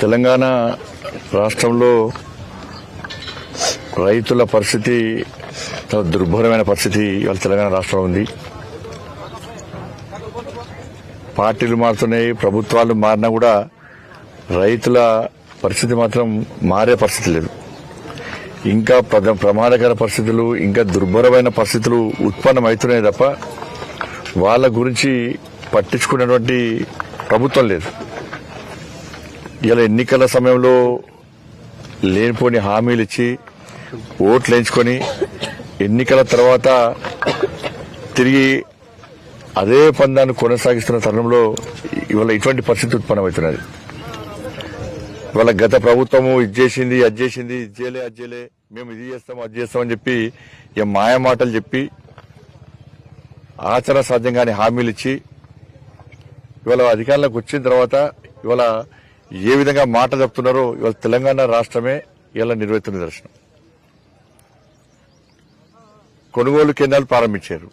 తెలంగాణ రాష్ట్రంలో రైతుల పరిస్థితి చాలా దుర్భరమైన పరిస్థితి ఇవాళ తెలంగాణ రాష్ట్రంలో ఉంది. పార్టీలు మారుతున్నాయి ప్రభుత్వాలు మారినా కూడా రైతుల పరిస్థితి మాత్రం మారే పరిస్థితి లేదు. ఇంకా ప్రమాదకర పరిస్థితులు ఇంకా దుర్భరమైన పరిస్థితులు ఉత్పన్నమవుతున్నాయి తప్ప వాళ్ళ గురించి పట్టించుకున్నటువంటి ప్రభుత్వం లేదు. ఇలా ఎన్నికల సమయంలో లేనిపోని హామీలు ఇచ్చి ఓట్లు వేయించుకొని ఎన్నికల తర్వాత తిరిగి అదే పందాన్ని కొనసాగిస్తున్న తరుణంలో ఇవాళ ఇటువంటి పరిస్థితి ఉత్పన్నమవుతున్నది. ఇవాళ గత ప్రభుత్వము ఇది చేసింది అది చేసింది ఇది చేయలే అది చేయలే మేము ఇది చేస్తాం అది చేస్తామని చెప్పి ఇక మాయ మాటలు చెప్పి ఆచరణ సాధ్యం కాని హామీలు ఇచ్చి ఇవాళ అధికారంలోకి వచ్చిన తర్వాత ఇవాళ ఏ విధంగా మాట చెప్తున్నారో ఇవాళ తెలంగాణ రాష్ట్రమే ఇలా నిర్వహిస్తున్న నిదర్శనం. కొనుగోలు కేంద్రాలు ప్రారంభించారు.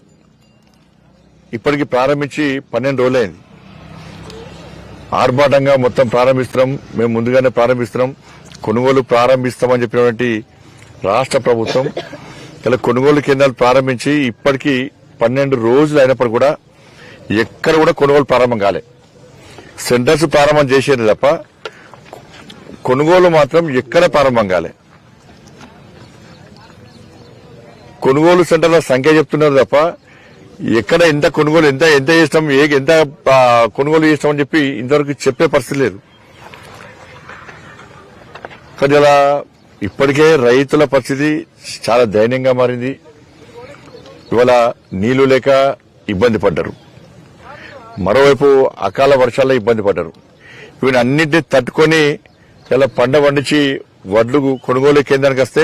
ఇప్పటికి ప్రారంభించి పన్నెండు రోజులైంది. ఆర్భాటంగా మొత్తం ప్రారంభిస్తున్నాం. మేము ముందుగానే ప్రారంభిస్తున్నాం. కొనుగోలు ప్రారంభిస్తామని చెప్పినటువంటి రాష్ట్ర ప్రభుత్వం ఇలా కొనుగోలు కేంద్రాలు ప్రారంభించి ఇప్పటికీ పన్నెండు రోజులు అయినప్పుడు కూడా ఎక్కడ కూడా కొనుగోలు ప్రారంభం కాలే. సెంటర్స్ ప్రారంభం చేసేది తప్ప కొనుగోలు మాత్రం ఎక్కడ ప్రారంభం కాలే. కొనుగోలు సెంటర్ల సంఖ్య చెప్తున్నారు తప్ప ఎక్కడ ఎంత కొనుగోలు ఎంత ఎంత చేస్తాం ఏ ఎంత కొనుగోలు చేస్తాం అని చెప్పి ఇంతవరకు చెప్పే పరిస్థితి లేదు. కానీ ఇలా ఇప్పటికే రైతుల పరిస్థితి చాలా దయనీయంగా మారింది. ఇవాళ నీళ్ళు లేక ఇబ్బంది పడ్డారు. మరోవైపు అకాల వర్షాల్లో ఇబ్బంది పడ్డారు. ఇవి అన్నింటినీ తట్టుకొని ఇలా పంట పండించి వడ్లు కొనుగోలు కేంద్రానికి వస్తే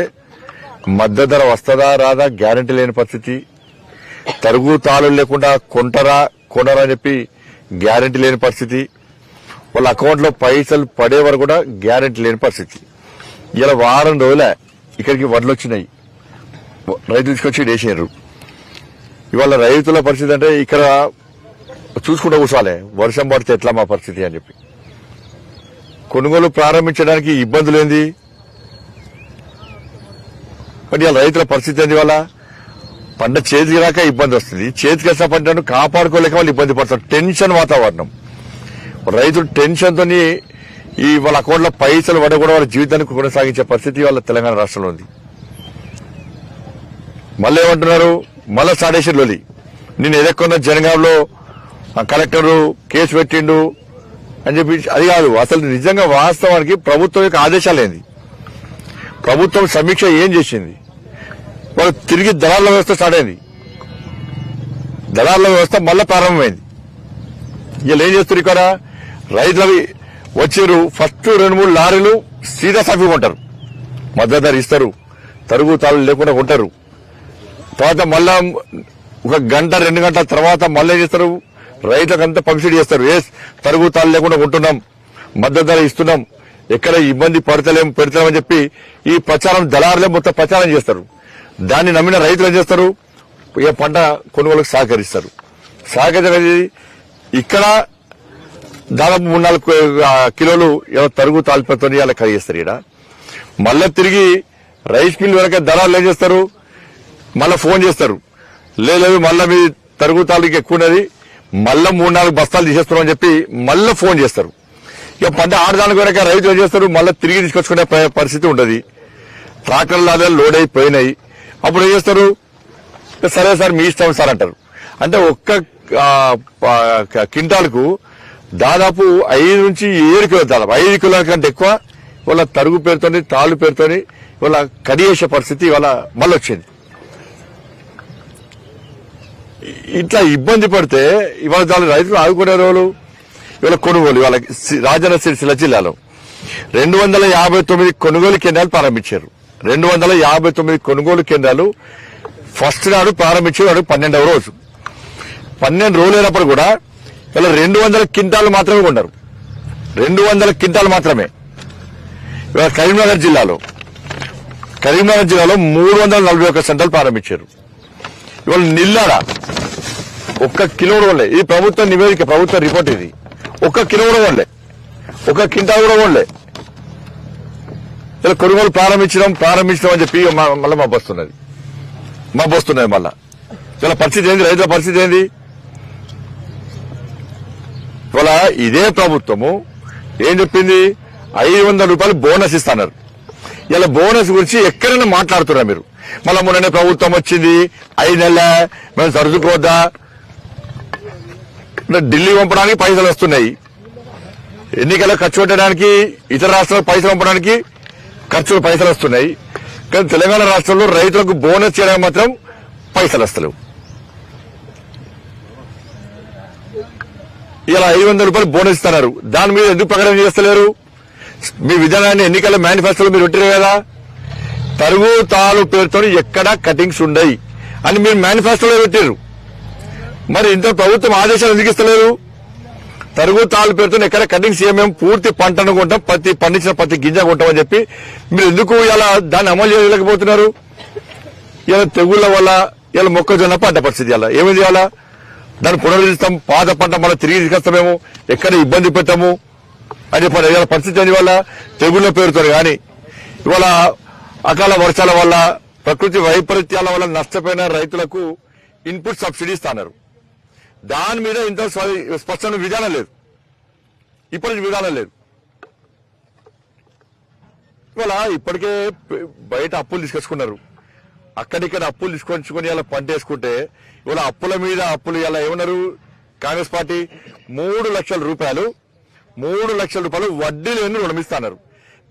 మద్దతు ధర వస్తుందా రాదా గ్యారంటీ లేని పరిస్థితి. తరుగు తాళు లేకుండా కొంటరా కొనరా అని చెప్పి గ్యారంటీ లేని పరిస్థితి. వాళ్ళ అకౌంట్లో పైసలు పడే వరకు కూడా గ్యారంటీ లేని పరిస్థితి. ఇలా వారం రోజులే ఇక్కడికి వడ్లు వచ్చినాయి. రైతులు తీసుకొచ్చి వేసారు ఇవాళ రైతుల పరిస్థితి అంటే ఇక్కడ చూసుకుంటూ కూర్చోవాలి. వర్షం పడితే ఎట్లా మా పరిస్థితి అని చెప్పి. కొనుగోలు ప్రారంభించడానికి ఇబ్బందులు ఏంది? మరి రైతుల పరిస్థితి ఏంది వాళ్ళ పంట చేతికి రాక ఇబ్బంది వస్తుంది. చేతికి వచ్చిన పంటను కాపాడుకోలేక వాళ్ళు ఇబ్బంది పడతారు. టెన్షన్ వాతావరణం. రైతులు టెన్షన్తో ఈ వాళ్ళ అకౌంట్లో పైసలు పడ కూడా వాళ్ళ జీవితాన్ని కొనసాగించే పరిస్థితి వాళ్ళ తెలంగాణ రాష్ట్రంలో ఉంది. మళ్ళీ ఏమంటున్నారు? మళ్ళా సాడేశ్వర్ నేను ఎదక్కున్న జనగాంలో కలెక్టర్ కేసు పెట్టిండు అని చెప్పి అది కాదు అసలు నిజంగా వాస్తవానికి ప్రభుత్వం యొక్క ఆదేశాలు ఏంది? ప్రభుత్వం సమీక్ష ఏం చేసింది? వాళ్ళు తిరిగి దళాల వ్యవస్థ స్టార్ట్ అయింది. దళాల వ్యవస్థ మళ్ళా ప్రారంభమైంది. వీళ్ళు ఏం చేస్తారు ఇక్కడ? రైతులవి వచ్చారు ఫస్ట్ రెండు మూడు లారీలు సీదా సాఫీ కొంటారు. మద్దతు ధర ఇస్తారు తరుగు తాళ్ళు లేకుండా కొంటారు. తర్వాత మళ్ళా ఒక గంట రెండు గంటల తర్వాత మళ్ళీ ఏం చేస్తారు? రైతులకంతా పంపిణీ చేస్తారు. ఏ తరుగు తాళ్ళు లేకుండా కొంటున్నాం మద్దతు ధర ఇస్తున్నాం. ఎక్కడ ఇబ్బంది పడతలేం పెడతలేమని చెప్పి ఈ ప్రచారం దళారులే మొత్తం ప్రచారం చేస్తారు. దాన్ని నమ్మిన రైతులు ఏం చేస్తారు? ఏ పంట కొనుగోలుకు సహకరిస్తారు. సహకరించి ఇక్కడ దాదాపు మూడు నాలుగు కిలోలు ఏదో తరుగు తాల్పతోని అలా కడిగేస్తారు ఇక్కడ మళ్ళా తిరిగి రైస్ మిల్ వెనక దళాలు ఏం చేస్తారు? మళ్ళా ఫోన్ చేస్తారు. లేదు మళ్ళా మీ తరుగు తాలూకు ఎక్కువ ఉన్నది. మళ్ళా మూడు నాలుగు బస్తాలు తీసేస్తున్నామని చెప్పి మళ్ళీ ఫోన్ చేస్తారు. ఇక పంట ఆడదానికి వరకు రైతులు ఏం చేస్తారు? మళ్ళీ తిరిగి తీసుకొచ్చుకునే పరిస్థితి ఉండదు. ట్రాక్టర్లు అదే లోడ్ అయిపోయినాయి అప్పుడు ఏం చేస్తారు? సరే సార్ మీ ఇష్టం సార్ అంటారు. అంటే ఒక్క కింటాల్కు దాదాపు ఐదు నుంచి ఏడు కిలో దాదాపు ఐదు కిలోల కంటే ఎక్కువ ఇవాళ తరుగు పేరుతోని తాళ్ళు పేరుతోని ఇవాళ కడియేసే పరిస్థితి ఇవాళ మళ్ళీ వచ్చింది ఇట్లా ఇబ్బంది పడితే ఇవాళ చాలా రైతులు ఆదుకునే రోజులు. ఇవాళ కొనుగోలు ఇవాళ రాజన్న సిరిసిల్ల జిల్లాలో రెండు వందల యాభై తొమ్మిది కొనుగోలు కేంద్రాలు ప్రారంభించారు. రెండు వందల యాభై తొమ్మిది కొనుగోలు కేంద్రాలు ఫస్ట్ నాడు ప్రారంభించారు వాడు పన్నెండవ రోజు. పన్నెండు రోజులు అయినప్పుడు కూడా ఇలా రెండు వందల క్వింటాలు మాత్రమే కొన్నారు. రెండు వందల క్వింటాలు మాత్రమే. ఇవాళ కరీంనగర్ జిల్లాలో కరీంనగర్ జిల్లాలో మూడు వందల నలభై ఒక్క సెంటర్లు ప్రారంభించారు. ఇవాళ నిల్లాడా. ఒక్క కిలో వల్లే. ఇది ప్రభుత్వ నివేదిక ప్రభుత్వ రిపోర్ట్ ఇది. ఒక్క కిలో కూడా ఒక కింటా కూడా కొనలే ఇలా కొనుగోలు ప్రారంభించడం ప్రారంభించడం అని చెప్పి మళ్ళీ మా వస్తున్నది మా వస్తున్నది మళ్ళా. ఇలా పరిస్థితి ఏంది? రైతుల పరిస్థితి ఏంది? ఇవాళ ఇదే ప్రభుత్వము ఏం చెప్పింది? ఐదు వందల రూపాయలు బోనస్ ఇస్తున్నారు. ఇలా బోనస్ గురించి ఎక్కడైనా మాట్లాడుతున్నారు మీరు? మళ్ళా మొన్ననే ప్రభుత్వం వచ్చింది ఐదు నెలల మేము సరుదుకోవద్దా ఢిల్లీ పంపడానికి పైసలు వస్తున్నాయి. ఎన్నికల్లో ఖర్చు పెట్టడానికి ఇతర రాష్ట్రాలకు పైసలు పంపడానికి ఖర్చులు పైసలు వస్తున్నాయి. కానీ తెలంగాణ రాష్ట్రంలో రైతులకు బోనస్ చేయడానికి మాత్రం పైసలు వస్తలేవు. ఇలా ఐదు వందల రూపాయలు బోనస్ ఇస్తున్నారు. దాని మీద ఎందుకు ప్రకటన చేస్తలేరు? మీ విధానాన్ని ఎన్నికల మేనిఫెస్టోలో మీరు పెట్టారు కదా? తరుగు తాలు పేరుతో ఎక్కడా కటింగ్స్ ఉండయి. అని మీరు మేనిఫెస్టోలో పెట్టారు మరి ఇంత ప్రభుత్వం ఆదేశాలు ఎందుకు ఇస్తలేరు? తరుగు తాళ్ళు పేరుతో ఎక్కడ కటింగ్స్ ఏమేమి పూర్తి పంటను కొంటాం ప్రతి పండించిన ప్రతి గింజ కొంటామని చెప్పి మీరు ఎందుకు ఇలా దాన్ని అమలు చేయలేకపోతున్నారు? ఇలా తెగుళ్ళ వల్ల ఇలా మొక్కజొన్న పంట పరిస్థితి ఇలా ఏమి చేయాలా దాన్ని పునరుద్ధరిస్తాం పాత పంట మళ్ళీ తిరిగి తీసుకొస్తామేమో ఎక్కడ ఇబ్బంది పెట్టాము అని చెప్పారు ఇవాళ పరిస్థితి అని వల్ల తెగుళ్ళ పేరుతో కానీ ఇవాళ అకాల వర్షాల వల్ల ప్రకృతి వైపరీత్యాల వల్ల నష్టపోయిన రైతులకు ఇన్పుట్ సబ్సిడీ ఇస్తున్నారు దాని మీద ఇంత స్పష్టమైన విధానం లేదు. ఇప్పటి విధానం లేదు. ఇవాళ ఇప్పటికే బయట అప్పులు తీసుకొచ్చుకున్నారు. అక్కడిక్కడ అప్పులు తీసుకొచ్చుకుని ఇలా పంట వేసుకుంటే ఇవాళ అప్పుల మీద అప్పులు ఇలా ఏమన్నారు? కాంగ్రెస్ పార్టీ మూడు లక్షల రూపాయలు మూడు లక్షల రూపాయలు వడ్డీ లేని రుణం ఇస్తున్నారు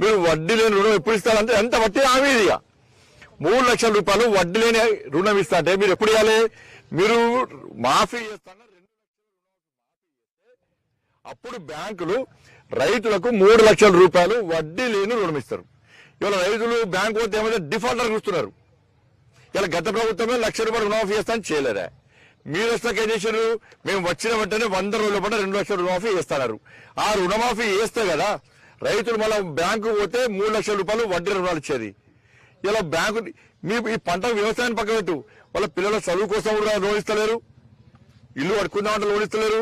మీరు వడ్డీ లేని రుణం ఎప్పుడు ఇస్తారంటే ఎంత వడ్డీ హామీ ఇది ఇక. మూడు లక్షల రూపాయలు వడ్డీ లేని రుణం ఇస్తా అంటే మీరు ఎప్పుడు ఇవ్వాలి? మీరు మాఫీ చేస్తాన అప్పుడు బ్యాంకులు రైతులకు మూడు లక్షల రూపాయలు వడ్డీ లేని రుణం ఇస్తారు. ఇవాళ రైతులు బ్యాంకు పోతే ఏమైతే డిఫాల్టర్ చూస్తున్నారు. ఇలా గత ప్రభుత్వమే లక్ష రూపాయలు రుణమాఫీ చేస్తాను చేయలేదా? మీరు వస్తాక ఏం చేశారు మేము వచ్చిన వెంటనే వంద రోజుల పాటు రెండు లక్షల రుణమాఫీ చేస్తున్నారు. ఆ రుణమాఫీ చేస్తే కదా రైతులు మళ్ళీ బ్యాంకు పోతే మూడు లక్షల రూపాయలు వడ్డీ రుణాలు ఇచ్చేది. ఇలా బ్యాంకు మీ ఈ పంట వ్యవసాయాన్ని పక్క పెట్టు. వాళ్ళ పిల్లల చదువు కోసం కూడా లోన్ ఇస్తలేరు. ఇల్లు కట్టుకుందామంటే లోన్ ఇస్తలేరు.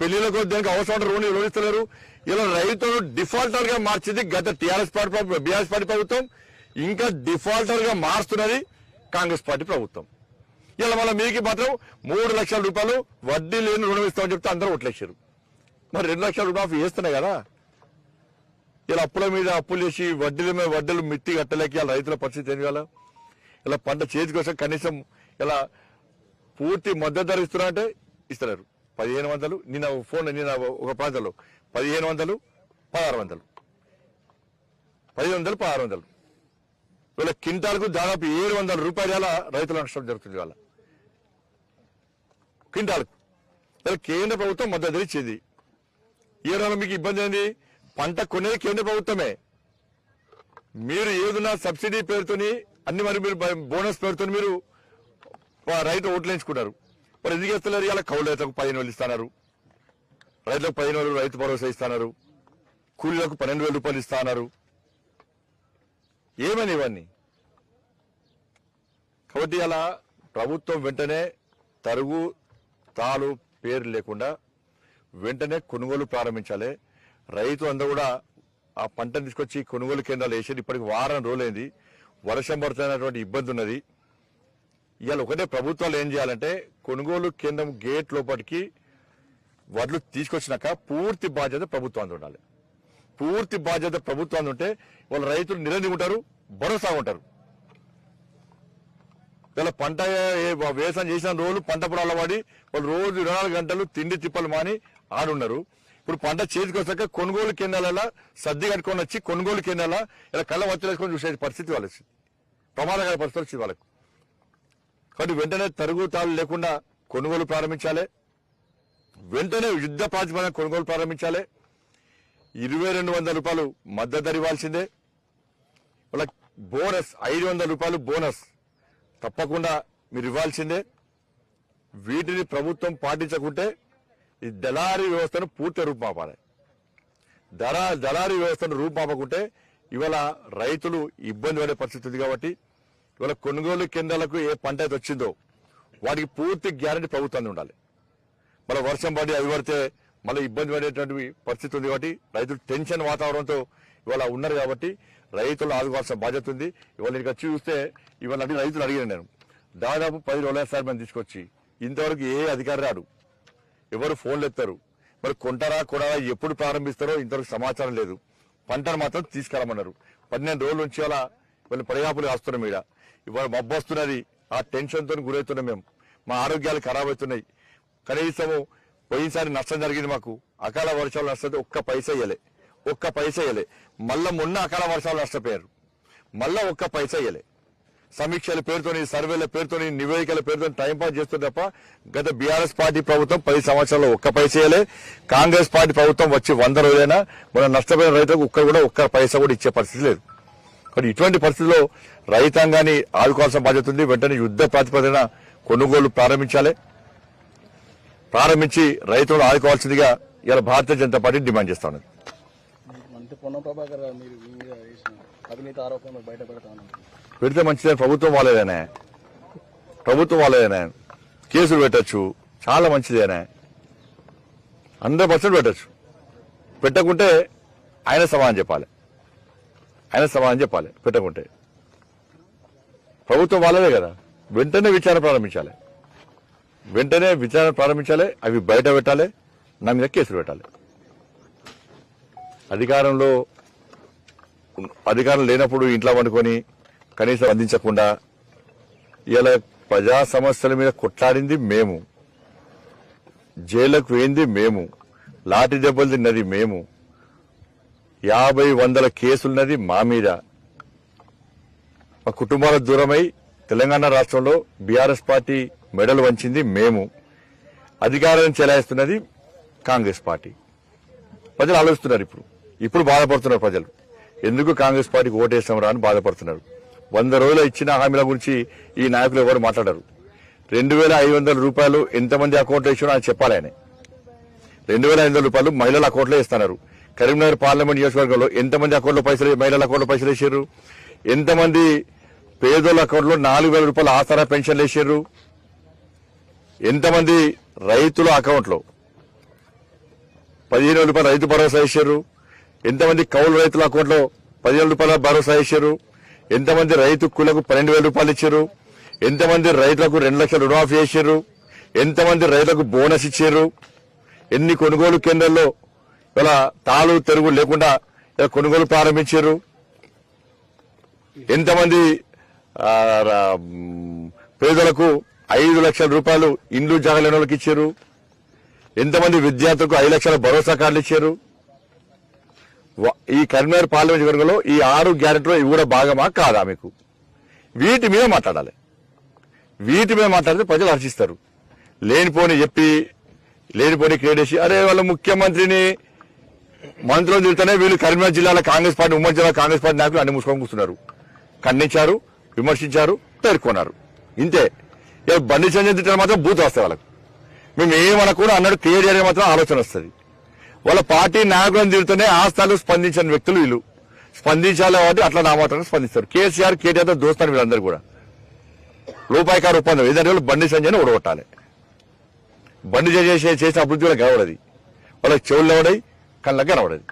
పెళ్ళిలకు దేనికి అవసరం లోన్ లోన్ ఇస్తలేరు. ఇలా రైతులు డిఫాల్టర్గా మార్చింది గత టీఆర్ఎస్ పార్టీ బీఆర్ఎస్ పార్టీ ప్రభుత్వం. ఇంకా డిఫాల్టర్గా మారుస్తున్నది కాంగ్రెస్ పార్టీ ప్రభుత్వం. ఇలా మళ్ళీ మీకు మాత్రం మూడు లక్షల రూపాయలు వడ్డీ లేని రుణం ఇస్తామని చెప్తే అందరూ ఓట్లేసారు మరి రెండు లక్షల రూపాయలు చేస్తున్నాయి కదా. ఇలా అప్పుల మీద అప్పులు చేసి వడ్డీల మీద వడ్డీలు మిత్తి కట్టలేక ఇలా రైతుల పరిస్థితి ఏం ఇలా పంట చేతికి వస్తే కనీసం ఇలా పూర్తి మద్దతు ధర ఇస్తున్నా అంటే ఇస్తున్నారు పదిహేను వందలు నిన్న ఫోన్ నిన్న ఒక ప్రాంతంలో పదిహేను వందలు పదహారు వందలు. పదిహేను వందలు పదహారు వందలు. వీళ్ళ కింటాలకు దాదాపు ఏడు వందల రూపాయల రైతుల నష్టం జరుగుతుంది వాళ్ళ కింటాలకు ఇలా కేంద్ర ప్రభుత్వం మద్దతు ఇచ్చింది. ఏ మీకు ఇబ్బంది ఏంది? పంట కొనేది కేంద్ర ప్రభుత్వమే. మీరు ఏదన్నా సబ్సిడీ పేరుతోని అన్ని మరి మీరు బోనస్ పేరుతో మీరు రైతు ఓట్లు వేయించుకున్నారు మరి ఎందుకు ఇస్తలేరు ఇలా కౌలు రైతులకు పదిహేను వేలు ఇస్తున్నారు. రైతులకు పదిహేను వేలు రైతు భరోసా ఇస్తున్నారు. కూలీలకు పన్నెండు వేల రూపాయలు ఇస్తున్నారు. ఏమని ఇవన్నీ? కాబట్టి అలా ప్రభుత్వం వెంటనే తరుగు తాలు పేరు లేకుండా వెంటనే కొనుగోలు ప్రారంభించాలి. రైతు అందరూ కూడా ఆ పంటను తీసుకొచ్చి కొనుగోలు కేంద్రాలు వేసేది ఇప్పటికి వారం రోజులైంది. వర్షం పడుతున్నటువంటి ఇబ్బంది ఉన్నది. ఇవాళ ఒకటే ప్రభుత్వాలు ఏం చేయాలంటే కొనుగోలు కేంద్రం గేట్ లోపలికి వడ్లు తీసుకొచ్చినాక పూర్తి బాధ్యత ప్రభుత్వాన్ని ఉండాలి. పూర్తి బాధ్యత ప్రభుత్వాన్ని ఉంటే వాళ్ళ రైతులు నిరంజి ఉంటారు భరోసా ఉంటారు. ఇలా పంట వ్యవసాయం చేసిన రోజులు పంట పొలాల పడి వాళ్ళు రోజు ఇరవై నాలుగు గంటలు తిండి తిప్పలు మాని ఆడున్నారు ఇప్పుడు పంట చేతికి వచ్చాక కొనుగోలు కిందల సర్ది కట్టుకొని వచ్చి కొనుగోలు కేంద్రాల ఇలా కళ్ళ వచ్చేసుకొని చూసే పరిస్థితి వాళ్ళకి వచ్చింది. ప్రమాదకర పరిస్థితి వచ్చింది వాళ్ళకు. కాబట్టి వెంటనే తరుగుతాలు లేకుండా కొనుగోలు ప్రారంభించాలి. వెంటనే యుద్ధ ప్రాతిపదికన కొనుగోలు ప్రారంభించాలి. ఇరవై రెండు వందల రూపాయలు మద్దతు ధర ఇవ్వాల్సిందే. వాళ్ళ బోనస్ ఐదు వందల రూపాయలు బోనస్ తప్పకుండా మీరు ఇవ్వాల్సిందే. వీటిని ప్రభుత్వం పాటించకుంటే ఈ దళారీ వ్యవస్థను పూర్తి రూపుమాపాలి. ధర దళారీ వ్యవస్థను రూపుమాపకుంటే ఇవాళ రైతులు ఇబ్బంది పడే పరిస్థితి ఉంది కాబట్టి ఇవాళ కొనుగోలు కేంద్రాలకు ఏ పంట అయితే వచ్చిందో వాటికి పూర్తి గ్యారంటీ ప్రభుత్వాన్ని ఉండాలి. మళ్ళీ వర్షం పడి అవి పడితే మళ్ళీ ఇబ్బంది పడేటువంటి పరిస్థితి ఉంది కాబట్టి రైతులు టెన్షన్ వాతావరణంతో ఇవాళ ఉన్నారు కాబట్టి రైతులు ఆదుకోవాల్సిన బాధ్యత ఉంది. ఇవాళ నేను వచ్చి చూస్తే ఇవాళ అడిగి రైతులు అడిగాను నేను. దాదాపు పది రోజుల సార్ మేము తీసుకొచ్చి ఇంతవరకు ఏ అధికారి రాడు. ఎవరు ఫోన్లు ఎత్తారు. మరి కొంటారా కొడారా ఎప్పుడు ప్రారంభిస్తారో ఇంతవరకు సమాచారం లేదు. పంటను మాత్రం తీసుకెళ్ళమన్నారు. పన్నెండు రోజుల నుంచి అలా వీళ్ళు పడిగాపులు కాస్తున్నాం ఇక్కడ ఇవాళ మబ్బు వస్తున్నది. ఆ టెన్షన్తో గురవుతున్నాం మేము. మా ఆరోగ్యాలు ఖరాబ్ అవుతున్నాయి. కనీసము పోయినసారి నష్టం జరిగింది మాకు. అకాల వర్షాలు నష్టపోతే ఒక్క పైస ఇయ్యలే. ఒక్క పైసా ఇయ్యలే. మళ్ళా మొన్న అకాల వర్షాలు నష్టపోయారు. మళ్ళా ఒక్క పైసా ఇయ్యలే. సమీక్షల పేరుతోని సర్వేల పేరుతోని నివేదికల పేరుతో టైం పాస్ చేస్తుంది తప్ప గత బీఆర్ఎస్ పార్టీ ప్రభుత్వం పది సంవత్సరాల్లో ఒక్క పైసేయలే కాంగ్రెస్ పార్టీ ప్రభుత్వం వచ్చి వంద రోజులైనా మన నష్టపోయిన రైతులకు ఒక్కరు కూడా ఒక్క పైసా కూడా ఇచ్చే పరిస్థితి లేదు. కానీ ఇటువంటి పరిస్థితుల్లో రైతాంగాన్ని ఆదుకోవాల్సిన బాధ్యత ఉంది. వెంటనే యుద్ధ ప్రాతిపదికన కొనుగోలు ప్రారంభించాలి. ప్రారంభించి రైతులను ఆదుకోవాల్సిందిగా ఇలా భారతీయ జనతా పార్టీ డిమాండ్ చేస్తా ఉన్నది. మంత్రి ప్రభాకర్ గారు మీరు అవినీతి ఆరోపణలు బయటపెడతా ఉన్నారు. పెడితే మంచిదని ప్రభుత్వం వాళ్ళదేనే ప్రభుత్వం వాళ్ళదేనే కేసులు పెట్టచ్చు. చాలా మంచిదేనే. హండ్రెడ్ పర్సెంట్ పెట్టచ్చు. పెట్టకుంటే ఆయన సమాధానం చెప్పాలి. ఆయన సమాధానం చెప్పాలి. పెట్టకుంటే. ప్రభుత్వం వాళ్ళదే కదా. వెంటనే విచారణ ప్రారంభించాలి. వెంటనే విచారణ ప్రారంభించాలి. అవి బయట పెట్టాలి. నా మీద కేసులు పెట్టాలి. అధికారంలో అధికారం లేనప్పుడు ఇంట్లో వండుకొని కనీసం అందించకుండా ఇలా ప్రజా సమస్యల మీద కొట్లాడింది మేము. జైలకు వేయింది మేము. లాఠీ దెబ్బలు తిన్నది మేము. యాభై వందల కేసులున్నది మా మీద. మా కుటుంబాలకు దూరమై తెలంగాణ రాష్ట్రంలో బీఆర్ఎస్ పార్టీ మెడలు వంచింది మేము. అధికారం చెలాయిస్తున్నది కాంగ్రెస్ పార్టీ. ప్రజలు ఆలోచిస్తున్నారు ఇప్పుడు. ఇప్పుడు బాధపడుతున్నారు ప్రజలు. ఎందుకు కాంగ్రెస్ పార్టీకి ఓటేసాం రా అని బాధపడుతున్నారు. వంద రోజుల ఇచ్చిన హామీల గురించి ఈ నాయకులు ఎవరు మాట్లాడరు. రెండు వేల ఐదు వందల రూపాయలు ఎంతమంది అకౌంట్లో ఇచ్చినా అని చెప్పాలి ఆయన రెండు వేల ఐదు వందల రూపాయలు మహిళల అకౌంట్లో ఇస్తున్నారు. కరీంనగర్ పార్లమెంట్ నియోజకవర్గంలో ఎంతమంది అకౌంట్లో పైసలు మహిళల అకౌంట్లో పైసలు వేసారు ఎంతమంది పేదోళ్ళ అకౌంట్లో నాలుగు వేల రూపాయల ఆసరా పెన్షన్లు వేసారు ఎంతమంది రైతుల అకౌంట్లో పదిహేను రూపాయల రూపాయలు రైతు భరోసా వేసారు ఎంతమంది కౌలు రైతుల అకౌంట్లో పదిహేను రూపాయల భరోసా వేసారు ఎంతమంది రైతు కులకు పన్నెండు వేల రూపాయలు ఇచ్చారు? ఎంతమంది రైతులకు రెండు లక్షల రుణమాఫీ చేశారు? ఎంతమంది రైతులకు బోనస్ ఇచ్చారు? ఎన్ని కొనుగోలు కేంద్రాల్లో ఇలా తాలు తెరుగు లేకుండా ఇలా కొనుగోలు ప్రారంభించారు? ఎంతమంది పేదలకు ఐదు లక్షల రూపాయలు ఇండ్లు జాగలేని వాళ్ళకి ఇచ్చారు? ఎంతమంది విద్యార్థులకు ఐదు లక్షల భరోసా కార్డులు ఇచ్చారు? ఈ కరీంనగర్ పార్లమెంట్ వర్గంలో ఈ ఆరు గ్యారెంటీలో ఇవి కూడా భాగమా? కాదా మీకు? వీటి మీద మాట్లాడాలి. వీటి మీద మాట్లాడితే ప్రజలు హర్షిస్తారు. లేనిపోని చెప్పి లేనిపోని క్రియేట్ చేసి అరే వాళ్ళ ముఖ్యమంత్రిని మంత్రులు తిరుగుతూనే వీళ్ళు కరీంనగర్ జిల్లాలో కాంగ్రెస్ పార్టీ ఉమ్మడి జిల్లా కాంగ్రెస్ పార్టీ నాయకులు అన్ని మూసుకొని కూర్చున్నారు. ఖండించారు విమర్శించారు పేర్కొన్నారు. ఇంతే. ఇక బండి సంజయ్ మాత్రం బూత్ వస్తాయి వాళ్ళకు. మేము ఏమనకుండా అన్నాడు క్లియర్ చేయడానికి మాత్రం ఆలోచన వస్తుంది. వాళ్ళ పార్టీ నాయకులను తిరుగుతూనే ఆ స్థాయిలో స్పందించిన వ్యక్తులు వీళ్ళు. స్పందించాలి కాబట్టి అట్లా నా స్పందిస్తారు. కేసీఆర్ కేటీఆర్ దోస్తారు వీళ్ళందరూ కూడా. రూపాయికారు ఒప్పందం. ఏదంటే వాళ్ళు బండి సంజయ్ని ఓడగొట్టాలి బండి సంజయ్ చేసే చేసిన అభివృద్ధి వాళ్ళకి కనబడది వాళ్ళకి చెవులు కనబడాయి కళ్ళకి కనబడది.